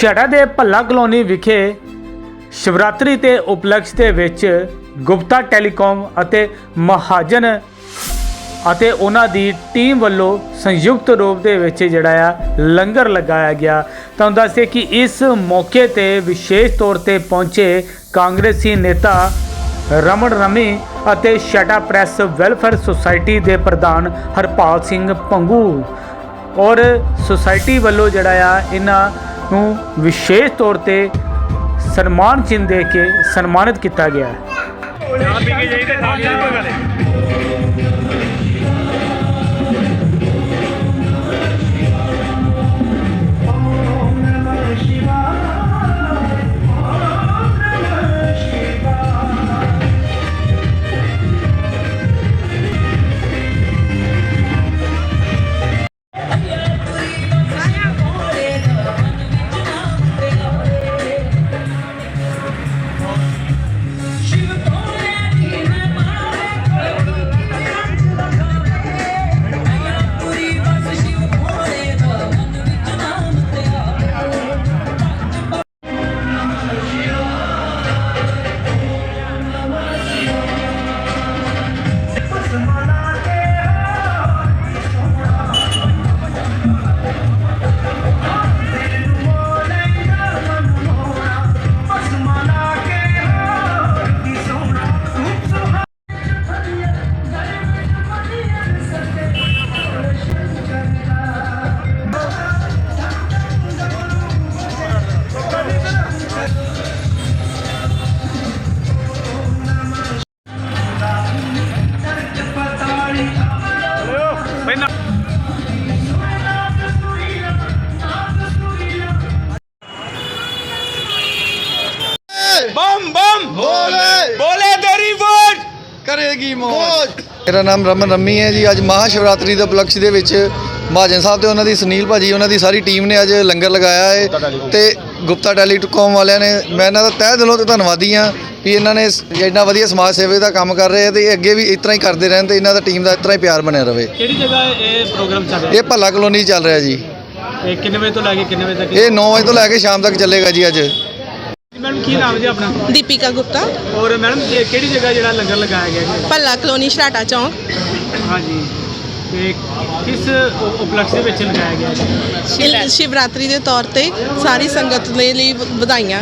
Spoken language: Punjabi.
ਛੜਾ ਦੇ ਭੱਲਾ ਕਲੋਨੀ ਵਿਖੇ ਸ਼ਿਵਰਾਤਰੀ ਤੇ ਉਪਲਕਸ਼ ਦੇ ਵਿੱਚ ਗੁਪਤਾ ਟੈਲੀਕਾਮ ਅਤੇ ਮਹਾਜਨ ਅਤੇ ਉਹਨਾਂ ਦੀ ਟੀਮ ਵੱਲੋਂ ਸੰਯੁਕਤ ਰੂਪ ਦੇ ਵਿੱਚ ਜਿਹੜਾ ਆ ਲੰਗਰ ਲਗਾਇਆ ਗਿਆ। ਤੁਹਾਨੂੰ ਦੱਸਦੇ ਕਿ ਇਸ ਮੌਕੇ ਤੇ ਵਿਸ਼ੇਸ਼ ਤੌਰ ਤੇ ਪਹੁੰਚੇ ਕਾਂਗਰਸੀ ਨੇਤਾ ਰਮਨ ਰਮੀ ਅਤੇ ਸ਼ਟਾ ਪ੍ਰੈਸ ਵੈਲਫੇਅਰ ਸੁਸਾਇਟੀ ਦੇ ਪ੍ਰਧਾਨ ਹਰਪਾਲ ਸਿੰਘ ਪੰਗੂ ਔਰ ਸੁਸਾਇਟੀ ਵੱਲੋਂ ਜਿਹੜਾ ਆ ਇਹਨਾਂ ਨੂੰ ਵਿਸ਼ੇਸ਼ ਤੌਰ ਤੇ ਸਨਮਾਨ ਚਿੰਨ੍ਹ ਦੇ ਕੇ ਸਨਮਾਨਿਤ ਕੀਤਾ ਗਿਆ ਹੈ। बम बम ਬੋਲੇ बोले तेरी वोट ਕਰੇਗੀ ਮੌਜ ਮੇਰਾ ਨਾਮ ਰਮਨ ਰੰਮੀ ਹੈ ਜੀ ਅੱਜ ਮਹਾ ਸ਼ਿਵਰਾਤਰੀ ਦੇ ਉਪਲਕਸ਼ ਦੇ ਵਿੱਚ ਮਹਾਜਨ ਸਾਹਿਬ ਤੇ ਉਹਨਾਂ ਦੀ ਸੁਨੀਲ ਭਾਜੀ ਉਹਨਾਂ ਦੀ ਸਾਰੀ ਟੀਮ ਨੇ ਅੱਜ ਲੰਗਰ ਲਗਾਇਆ ਹੈ ਤੇ ਗੁਪਤਾ ਟੈਲੀਕਾਮ ਵਾਲਿਆਂ ਨੇ ਮੈਂ ਇਹਨਾਂ ਦਾ ਤਹਿ ਦਿਲੋਂ ਤੇ ਧੰਨਵਾਦੀ ਹਾਂ ਵੀ ਇਹਨਾਂ ਨੇ ਸ- ਇੰਨਾ ਵਧੀਆ ਸਮਾਜ ਸੇਵਾ ਦਾ ਕੰਮ ਕਰ ਰਹੇ ਆ ਤੇ ਇਹ ਅੱਗੇ ਵੀ ਇਸ ਤਰ੍ਹਾਂ ਹੀ ਕਰਦੇ ਰਹਿਣ ਤੇ ਇਹਨਾਂ ਦਾ ਟੀਮ ਦਾ ਇਸ ਤਰ੍ਹਾਂ ਹੀ ਪਿਆਰ ਬਣਿਆ ਰਵੇ ਕਿਹੜੀ ਜਗ੍ਹਾ ਇਹ ਪ੍ਰੋਗਰਾਮ ਚੱਲ ਇਹ ਭੱਲਾ ਕਲੋਨੀ 'ਚ ਚੱਲ ਰਿਹਾ ਜੀ ਇਹ ਕਿੰਨੇ ਵਜੇ ਤੋਂ ਲੈ ਕੇ ਕਿੰਨੇ ਵਜੇ ਤੱਕ ਇਹ 9 ਵਜੇ ਤੋਂ ਲੈ ਕੇ ਸ਼ਾਮ ਤੱਕ ਚੱਲੇਗਾ ਜੀ ਅੱਜ ਮੈਡਮ ਕੀ ਨਾਮ ਜੀ ਆਪਣਾ? ਦੀਪਿਕਾ ਗੁਪਤਾ। ਔਰ ਮੈਡਮ ਇਹ ਕਿਹੜੀ ਜਗ੍ਹਾ ਜਿਹੜਾ ਲੰਗਰ ਲਗਾਇਆ ਗਿਆ ਜੀ? ਭੱਲਾ ਕਲੋਨੀ ਸ਼ਰਾਟਾ ਚੌਂਕ। ਹਾਂਜੀ। ਤੇ ਕਿਸ ਉ- ਉਪਲਕਸ਼ ਦੇ ਵਿੱਚ ਲਗਾਇਆ ਗਿਆ ਜੀ? ਸ਼ਿਵ- ਸ਼ਿਵਰਾਤਰੀ ਦੇ ਤੌਰ ਤੇ ਸਾਰੀ ਸੰਗਤ ਦੇ ਲਈ ਵਧਾਈਆਂ।